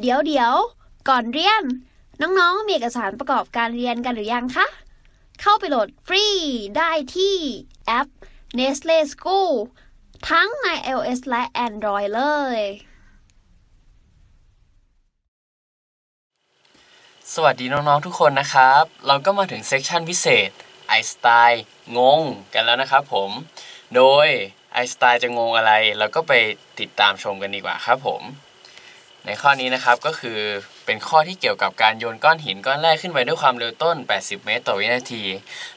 เดี๋ยวเดี๋ยว ก่อนเรียน น้องๆ มีเอกสารประกอบการเรียนกันหรือยังคะ เข้าไปโหลดฟรีได้ที่แอป Nestle School ทั้งใน iOS และ Android เลย สวัสดีน้องๆ ทุกคนนะครับ เราก็มาถึงเซสชันพิเศษไอสไตล์งงกันแล้วนะครับผม โดยไอสไตล์จะงงอะไร เราก็ไปติดตามชมกันดีกว่าครับผม ในข้อนี้นะครับก็คือเป็นข้อที่เกี่ยวกับการโยนก้อนหินก้อนแรกขึ้นไปด้วยความเร็วต้น 80 เมตรต่อวินาที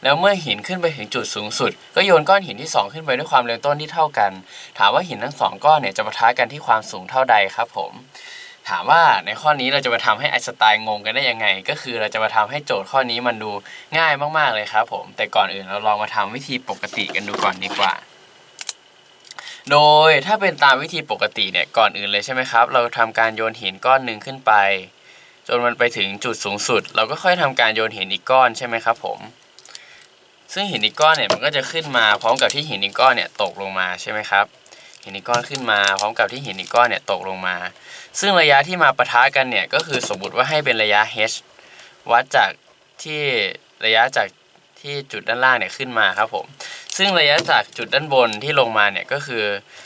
แล้วเมื่อหินขึ้นไปถึงจุดสูงสุด ก็โยนก้อนหินที่ 2 ขึ้นไปด้วยความเร็วต้นที่เท่ากัน ถามว่าหินทั้งสองก้อนเนี่ยจะปะทะกันที่ความสูงเท่าใดครับผม ถามว่าในข้อนี้เราจะมาทำให้ไอสไตล์งงกันได้ยังไง ก็คือเราจะมาทำให้โจทย์ข้อนี้มันดูง่ายมากๆเลยครับผม แต่ก่อนอื่นเราลองมาทำวิธีปกติกันดูก่อนดีกว่า โดยถ้าเป็นตามวิธีปกติเนี่ยก่อนอื่นเลยใช่ไหมครับ เราทำการโยนหินก้อนหนึ่งขึ้นไป จนมันไปถึงจุดสูงสุด เราก็ค่อยทำการโยนหินอีกก้อนใช่ไหมครับผม ซึ่งหินอีกก้อนเนี่ยมันก็จะขึ้นมาพร้อมกับที่หินอีกก้อนเนี่ยตกลงมาใช่ไหมครับหินอีกก้อนขึ้นมาพร้อมกับที่หินอีกก้อนเนี่ยตกลงมา ซึ่งระยะที่มาปะทะกันเนี่ยก็คือสมมติว่าให้เป็นระยะ h วัดจากที่ระยะจากที่จุดด้านล่างเนี่ยขึ้นมาครับผม ซึ่งระยะจากจุดด้านบนที่ลงมาเนี่ยก็คือ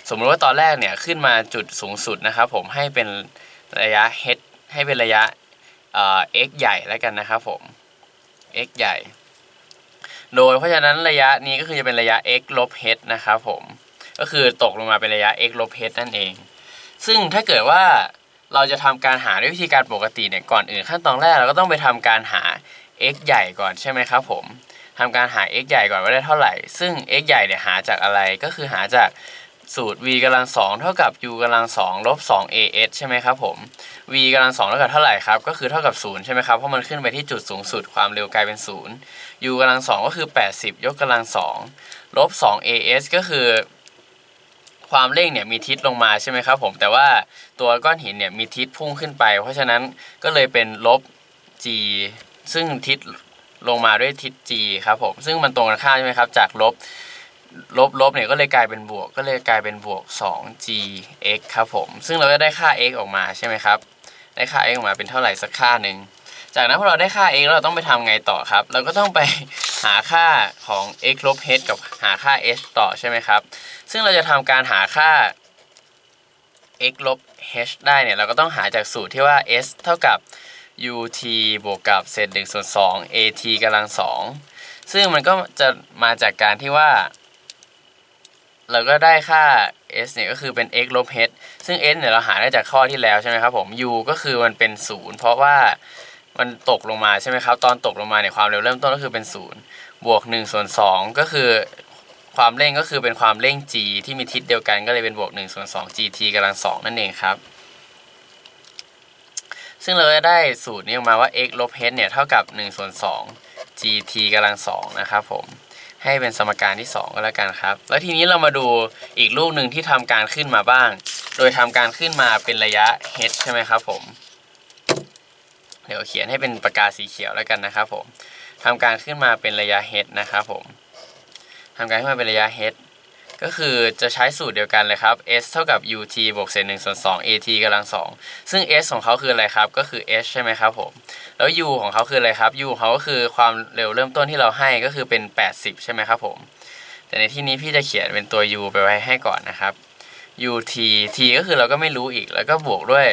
สมมติว่าตอนแรกเนี่ยขึ้นมาจุดสูงสุดนะครับ ผมให้เป็นระยะ h ให้เป็นระยะเอ่อ x ใหญ่แล้วกันนะครับผม x ใหญ่ โดยเพราะฉะนั้นระยะนี้ก็คือจะเป็นระยะ x ลบ h นะครับผม ก็คือตกลงมาเป็นระยะ x ลบ h นั่นเอง ซึ่งถ้าเกิดว่าเราจะทำการหาด้วยวิธีการปกติเนี่ย ก่อนอื่นขั้นตอนแรกเราก็ต้องไปทำการหา x ใหญ่ก่อนใช่ไหมครับผม ทำการหา x ใหญ่ก่อนว่าได้เท่าไหร่ ซึ่ง x ใหญ่เนี่ยหาจากอะไรก็คือหาจากสูตร v กำลังสองเท่ากับ u กำลังสองลบ2 as ใช่ไหมครับผม v กำลังสองเท่ากับเท่าไหร่ครับ ก็คือเท่ากับ0ใช่ไหมครับ เพราะมันขึ้นไปที่จุดสูงสุดความเร็วกลายเป็น0 u กำลังสองก็คือ 80 ยกกำลังสองลบ2 as ก็คือ ความเร่งเนี่ยมีทิศลงมาใช่ไหมครับผม แต่ว่าตัวก้อนหินเนี่ยมีทิศพุ่งขึ้นไป เพราะฉะนั้นก็เลยเป็นลบ g ซึ่งทิศ ลงมาด้วยทิศ g ครับผม ซึ่งมันตรงกันข้ามใช่ไหมครับ จากลบลบลบเนี่ยก็เลยกลายเป็นบวก ก็เลยกลายเป็นบวก 2 g x ครับผม ซึ่งเราก็ได้ค่า x ออกมาใช่ไหมครับ ได้ค่า x ออกมาเป็นเท่าไหร่สักค่าหนึ่ง จากนั้นพอเราได้ค่า x แล้วเราต้องไปทำไงต่อครับ เราก็ต้องไปหาค่าของ x ลบ h กับหาค่า h ต่อใช่ไหมครับ ซึ่งเราจะทำการหาค่า x ลบ h ได้เนี่ยเราก็ต้องหาจากสูตรที่ว่า s เท่ากับ ut บวกกับเศษ1ส่วน2 at กำลัง2ซึ่งมันก็จะมาจากการที่ว่า เราก็ได้ค่า s เนี่ยก็คือเป็น x ลบ h ซึ่ง s เนี่ยเราหาได้จากข้อที่แล้วใช่ไหมครับผม u ก็คือมันเป็น 0 เพราะว่ามันตกลงมาใช่ไหมครับ ตอนตกลงมาเนี่ยความเร็วเริ่มต้นก็คือเป็น 0 บวก1ส่วน2ก็คือความเร่งก็คือเป็นความเร่ง g ที่มีทิศเดียวกันก็เลยเป็นบวก1ส่วน2 gt กำลัง2นั่นเองครับ ซึ่งเราจะได้สูตรนี้ออกมาว่า x ลบ h เนี่ยเท่ากับ1ส่วน2 gt กำลัง2นะครับผมให้เป็นสมการที่ 2 ก็แล้วกันครับ แล้วทีนี้เรามาดูอีกลูกหนึ่งที่ทำการขึ้นมาบ้าง โดยทำการขึ้นมาเป็นระยะ h ใช่ไหมครับผม เดี๋ยวเขียนให้เป็นปากกาสีเขียวแล้วกันนะครับผมทำการขึ้นมาเป็นระยะ h นะครับผมทำการขึ้นมาเป็นระยะ h ก็คือจะใช้สูตรเดียวกันเลยครับ s เท่ากับ ut บวกเศษ1ส่วน2 at กำลัง2ซึ่ง s ของเขาคืออะไรครับ ก็คือ h ใช่ไหมครับผม แล้ว u ของเขาคืออะไรครับ u ของเขาก็คือความเร็วเริ่มต้นที่เราให้ก็คือเป็น 80 ใช่ไหมครับผม แต่ในที่นี้พี่จะเขียนเป็นตัว u ไปไว้ให้ก่อนนะครับ ut t ก็คือเราก็ไม่รู้อีกแล้วก็บวกด้วย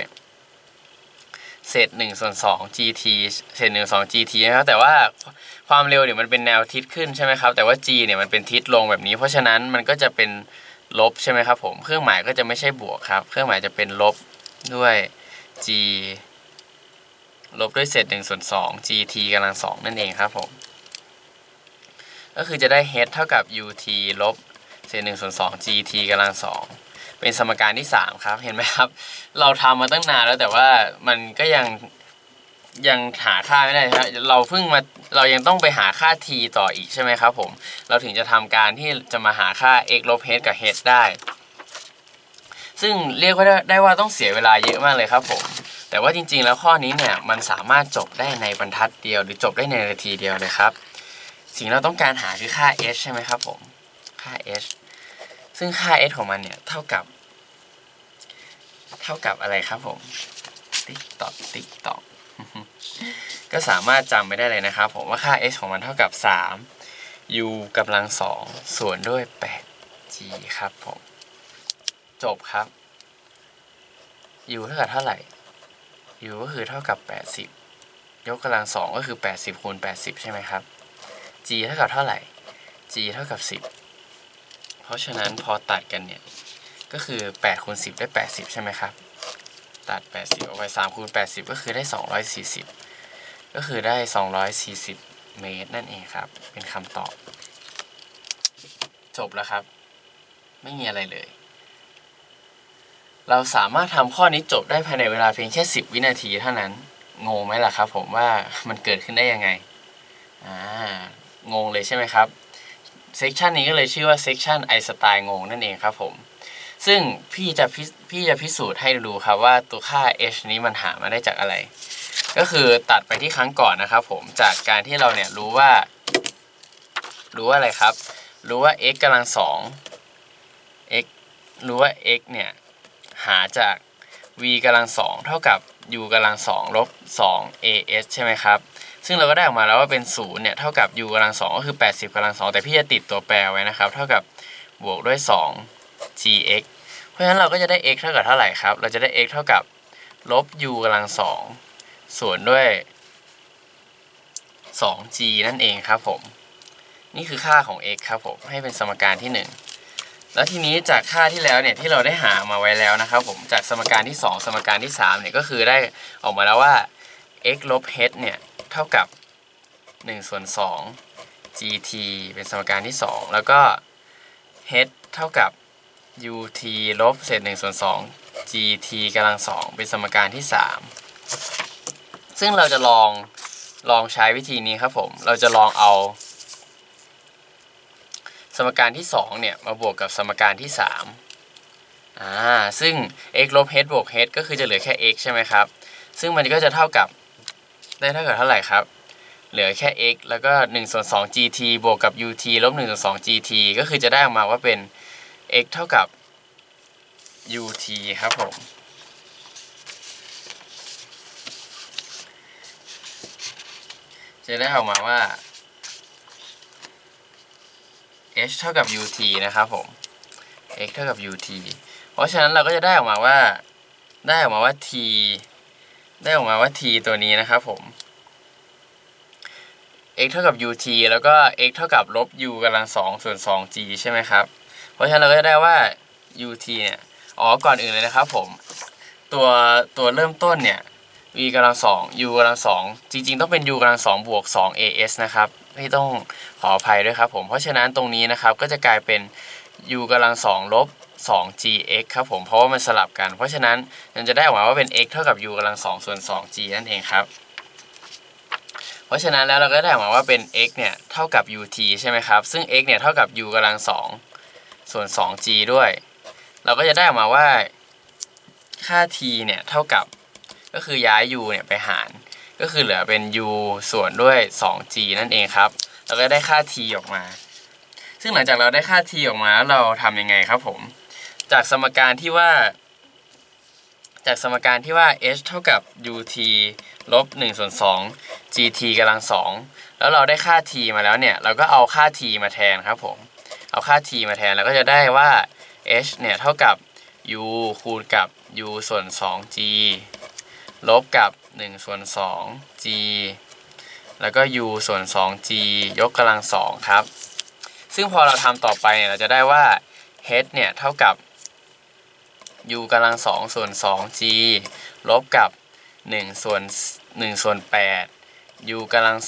เศษ1ส่วน2 gt เศษ1 2 gt นะครับแต่ว่าความเร็วเนี่ยมันเป็นแนวทิศขึ้นใช่ไหมครับแต่ว่า g เนี่ยมันเป็นทิศลงแบบนี้ เพราะฉะนั้นมันก็จะเป็นลบใช่ไหมครับผมเครื่องหมายก็จะไม่ใช่บวกครับ เครื่องหมายจะเป็นลบด้วย g ลบด้วยเศษ1ส่วน2 gt กำลัง2นั่นเองครับผมก็คือจะได้ h เท่ากับ ut ลบเศษ1ส่วน2 gt กำลัง2 เป็นสมการที่ 3 ครับ เห็นไหมครับ เราทำมาตั้งนานแล้วแต่ว่ามันก็ยังยังหาค่าไม่ได้ครับเราเพิ่งมาเรายังต้องไปหาค่า t ต่ออีกใช่ไหมครับผมเราถึงจะทำการที่จะมาหาค่า x ลบ h กับ h ได้ ซึ่งเรียกว่าได้ไดว่าต้องเสียเวลาเยอะมากเลยครับผมแต่ว่าจริงๆ แล้วข้อนี้เนี่ยมันสามารถจบได้ในบรรทัดเดียว หรือจบได้ในนาทีเดียวเลยครับ สิ่งเราต้องการหาคือค่า h ใช่ไหมครับผมค่า h ซึ่งค่า h ของมันเนี่ย เท่ากับ เท่ากับอะไรครับผม ติ๊กตอกติ๊กตอกก็สามารถจำไม่ได้เลยนะครับผมว่าค่า h ของมันเท่ากับ 3 u กำลังสองส่วนด้วย 8g ครับผม จบครับ u เท่ากับเท่าไหร่ u ก็คือเท่ากับ 80 ยกกำลังสองก็คือ 80คูณ80 ใช่ไหมครับ g เท่ากับเท่าไหร่ g เท่ากับ 10 เพราะฉะนั้นพอตัดกันเนี่ย ก็คือ8คูณ10 ได้ 80 ใช่ไหมครับ ตัด 80 ออกไป3คูณ80 ก็คือได้ 240 ก็คือได้ 240 เมตรนั่นเองครับ เป็นคำตอบ จบแล้วครับ ไม่มีอะไรเลย เราสามารถทำข้อนี้จบได้ภายในเวลาเพียงแค่ 10 วินาทีเท่านั้น งงไหมล่ะครับ ผมว่ามันเกิดขึ้นได้ยังไง อ่างงเลยใช่ไหมครับ เซกชันนี้ก็เลยชื่อว่าเซกชันไอสไตล์งงนั่นเองครับผม ซึ่งพี่จะพิพี่จะพิสูจน์ให้ดูครับว่าตัวค่า h นี้มันหามาได้จากอะไร ก็คือตัดไปที่ครั้งก่อนนะครับผมจากการที่เราเนี่ยรู้ว่า รู้ว่าอะไรครับ รู้ว่า x กำลังสอง x รู้ว่า x เนี่ยหาจาก v กำลังสองเท่ากับ u กำลังสองลบสอง as ใช่ไหมครับ ซึ่งเราก็ได้ออกมาแล้วว่าเป็นศูนย์เนี่ยเท่ากับ u กำลังสองก็คือ 80กำลังสองแต่พี่จะติดตัวแปรไว้นะครับ เท่ากับบวกด้วย 2 gx เพราะฉะนั้นเราก็จะได้ x เท่ากับเท่าไหร่ครับ เราจะได้ x เท่ากับลบ u กำลังสองส่วนด้วย 2g นั่นเองครับผม นี่คือค่าของ x ครับผม ให้เป็นสมการที่ 1 แล้วทีนี้จากค่าที่แล้วเนี่ยที่เราได้หามาไว้แล้วนะครับผม จากสมการที่ 2 สมการที่3เนี่ยก็คือได้ออกมาแล้วว่า x ลบ h เนี่ย เท่ากับ1ส่วน2 gt เป็นสมการที่ 2 แล้วก็ h เท่ากับ ut ลบเศษ1ส่วน2 gt กำลัง 2 เป็นสมการที่ 3 ซึ่งเราจะลองลองใช้วิธีนี้ครับผม เราจะลองเอา สมการที่ 2 เนี่ย มาบวกกับสมการที่ 3 อ่า ซึ่ง x ลบ h บวก h ก็คือจะเหลือแค่ x ใช่ไหมครับ ซึ่งมันก็จะเท่ากับ ได้เท่ากับเท่าไหร่ครับ เหลือแค่ x แล้วก็1ส่วน2 gt บวกกับ ut ลบ1ส่วน2 gt ก็คือจะได้ออกมาว่าเป็น x เท่ากับ ut ครับผมจะได้ออกมาว่า h เท่ากับ ut นะครับผม x เท่ากับ ut เพราะฉะนั้นเราก็จะได้ออกมาว่า ได้ออกมาว่า t ได้ออกมาว่า t ตัวนี้นะครับผม x เท่ากับ ut แล้วก็ x เท่ากับลบ u กำลังสองส่วน 2g ใช่ไหมครับ เพราะฉะนั้นเราก็จะได้ว่า ut เนี่ย อ๋อ ก่อนอื่นเลยนะครับผม ตัวตัวเริ่มต้นเนี่ย v กำลังสอง u กำลังสองจริง ๆ ต้องเป็น u กำลังสองบวก 2 as นะครับไม่ต้องขออภัยด้วยครับผม เพราะฉะนั้นตรงนี้นะครับก็จะกลายเป็น u กำลังสองลบ 2gx ครับผมเพราะว่ามันสลับกัน เพราะฉะนั้นมันจะได้ออกมาว่าเป็น x เท่ากับ u กำลังสองส่วน 2g นั่นเองครับ เพราะฉะนั้นแล้วเราก็ได้ออกมาว่าเป็น x เนี่ยเท่ากับ ut ใช่ไหมครับ ซึ่ง x เนี่ยเท่ากับ u กำลังสองส่วน 2g ด้วย เราก็จะได้ออกมาว่าค่า t เนี่ยเท่ากับก็คือย้าย u เนี่ยไปหาร ก็คือเหลือเป็น u ส่วนด้วย 2g นั่นเองครับเราก็ได้ค่า t ออกมา ซึ่งหลังจากเราได้ค่า t ออกมาเราทำยังไงครับผม จากสมการที่ว่า จากสมการที่ว่า h เท่ากับ ut ลบ1ส่วน2 gt กำลัง2แล้วเราได้ค่า t มาแล้วเนี่ย เราก็เอาค่า t มาแทนครับผม เอาค่า t มาแทน แล้วก็จะได้ว่า h เนี่ย เท่ากับ u คูณกับ u ส่วน 2g ลบกับ1ส่วน 2 g แล้วก็ u ส่วน 2g ยกกำลัง2ครับ ซึ่งพอเราทำต่อไปเนี่ยเราจะได้ว่า h เนี่ย เท่ากับ u กำลัง2ส่วน 2g ลบกับ1ส่วน1ส่วน8 u กำลัง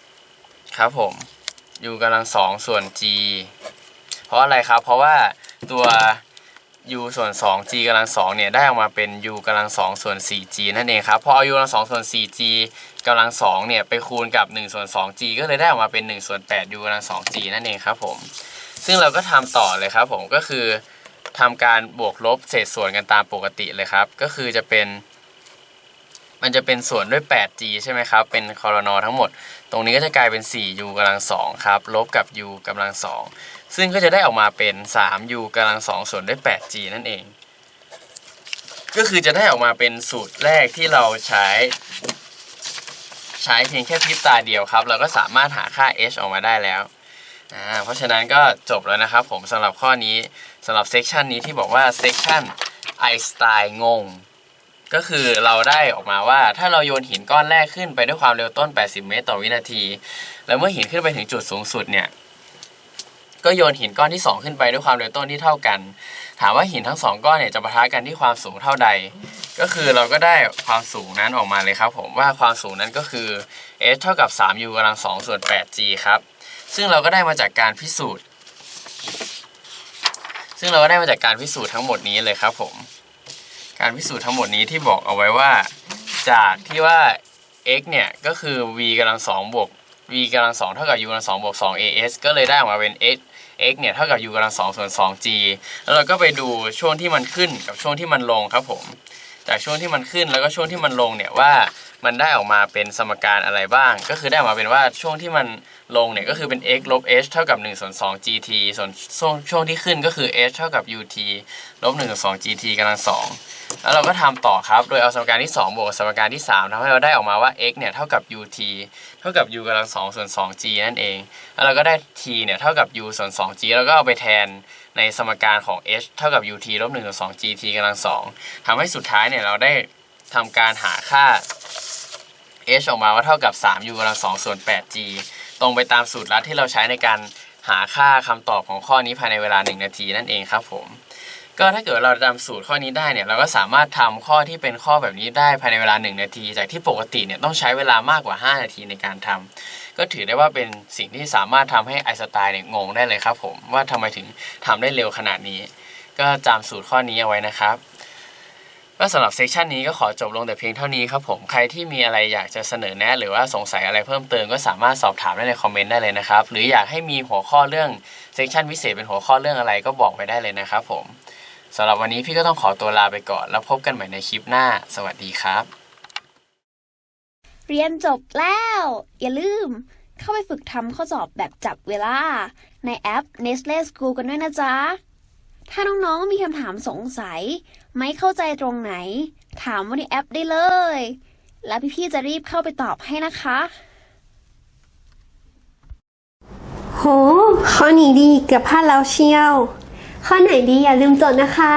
2ครับผม u กำลัง2ส่วน g เพราะอะไรครับ เพราะว่าตัว u ส่วน 2g กำลัง2เนี่ยได้ออกมาเป็น u กำลัง2ส่วน 4g นั่นเองครับพอเอา u กำลัง2ส่วน 4g กำลัง2เนี่ยไปคูณกับ1ส่วน 2g ก็เลยได้ออกมาเป็น1ส่วน8 u กำลัง 2g นั่นเองครับผม ซึ่งเราก็ทำต่อเลยครับผมก็คือ ทำการบวกลบเศษส่วนกันตามปกติเลยครับ ก็คือจะเป็น มันจะเป็นส่วนด้วย 8g ใช่ไหมครับ เป็นคอรนอทั้งหมด ตรงนี้ก็จะกลายเป็น 4u กำลัง2ครับ ลบกับ u กำลัง2ซึ่งก็จะได้ออกมาเป็น 3u กำลัง2ส่วนด้วย 8g นั่นเอง ก็คือจะได้ออกมาเป็นสูตรแรกที่เราใช้ ใช้เพียงแค่พริบตาเดียวครับ เราก็สามารถหาค่า h ออกมาได้แล้ว เพราะฉะนั้นก็จบแล้วนะครับผมสำหรับข้อนี้ สำหรับเซกชันนี้ที่บอกว่าเซกชันไอสไตล์งง ก็คือเราได้ออกมาว่าถ้าเราโยนหินก้อนแรกขึ้นไปด้วยความเร็วต้น 80 เมตรต่อวินาที แล้วเมื่อหินขึ้นไปถึงจุดสูงสุดเนี่ย ก็โยนหินก้อนที่ 2 ขึ้นไปด้วยความเร็วต้นที่เท่ากัน ถามว่าหินทั้งสองก้อนเนี่ยจะปะทะกันที่ความสูงเท่าใด ก็คือเราก็ได้ความสูงนั้นออกมาเลยครับผมว่าความสูงนั้นก็คือ h เท่ากับ 3u กำลัง2ส่วน 8g ครับ ซึ่งเราก็ได้มาจากการพิสูจน์ ซึ่งเราก็ได้มาจากการพิสูจน์ทั้งหมดนี้เลยครับผม การพิสูจน์ทั้งหมดนี้ที่บอกเอาไว้ว่า จากที่ว่า x เนี่ยก็คือ v กำลัง2บวก v กำลัง2เท่ากับ u กำลัง2บวก 2as ก็เลยได้ออกมาเป็น x x เนี่ยเท่ากับ u กำลัง2ส่วน 2g แล้วเราก็ไปดูช่วงที่มันขึ้นกับช่วงที่มันลงครับผม จากช่วงที่มันขึ้นแล้วก็ช่วงที่มันลงเนี่ยว่ามันได้ออกมาเป็นสมการอะไรบ้าง ก็คือได้ออกมาเป็นว่าช่วงที่มัน ลงเนี่ยก็คือเป็น x ลบ h เท่ากับ1ส่วน2 gt ส่วนช่วงที่ขึ้นก็คือ h เท่ากับ ut ลบ1ส่วน2 gt กำลัง2แล้วเราก็ทำต่อครับ โดยเอาสมการที่ 2 บวกกับสมการที่ 3ทำให้เราได้ออกมาว่า x เนี่ยเท่ากับ ut เท่ากับ u กำลัง2ส่วน2 g นั่นเอง แล้วเราก็ได้ t เนี่ยเท่ากับ u ส่วน2 g แล้วก็เอาไปแทนในสมการของ h เท่ากับ ut ลบ1ส่วน2 gt กำลัง2ทำให้สุดท้ายเนี่ยเราได้ทำการหาค่า h ออกมาว่าเท่ากับ 3u กำลัง2ส่วน 8g ตรงไปตามสูตรลัดที่เราใช้ในการหาค่าคำตอบของข้อนี้ภายในเวลา 1 นาทีนั่นเองครับผม ก็ถ้าเกิดเราจำสูตรข้อนี้ได้เนี่ยเราก็สามารถทำข้อที่เป็นข้อแบบนี้ได้ภายในเวลา 1 นาที จากที่ปกติเนี่ยต้องใช้เวลามากกว่า 5 นาทีในการทำก็ถือได้ว่าเป็นสิ่งที่สามารถทำให้ไอสไตน์เนี่ยงงได้เลยครับผมว่าทำไมถึงทำได้เร็วขนาดนี้ ก็จำสูตรข้อนี้เอาไว้นะครับ ก็สำหรับเซสชันนี้ก็ขอจบลงแต่เพียงเท่านี้ครับผมใครที่มีอะไรอยากจะเสนอแนะ หรือว่าสงสัยอะไรเพิ่มเติมก็สามารถสอบถามได้ในคอมเมนต์ได้เลยนะครับ หรืออยากให้มีหัวข้อเรื่องเซสชันพิเศษเป็นหัวข้อเรื่องอะไรก็บอกไว้ได้เลยนะครับผมสำหรับวันนี้พี่ก็ต้องขอตัวลาไปก่อน แล้วพบกันใหม่ในคลิปหน้า สวัสดีครับ เรียนจบแล้ว อย่าลืม เข้าไปฝึกทำข้อสอบแบบจับเวลา ในแอป Nestle School กันด้วยนะจ๊ะ ถ้าน้องๆมีคำถามสงสัย ไม่เข้าใจตรงไหน ถามว่าในแอปได้เลย แล้วพี่ๆจะรีบเข้าไปตอบให้นะคะ โห ข้อนี้ดีเกือบพลาดแล้วเชียว ข้อไหนดีอย่าลืมจดนะคะ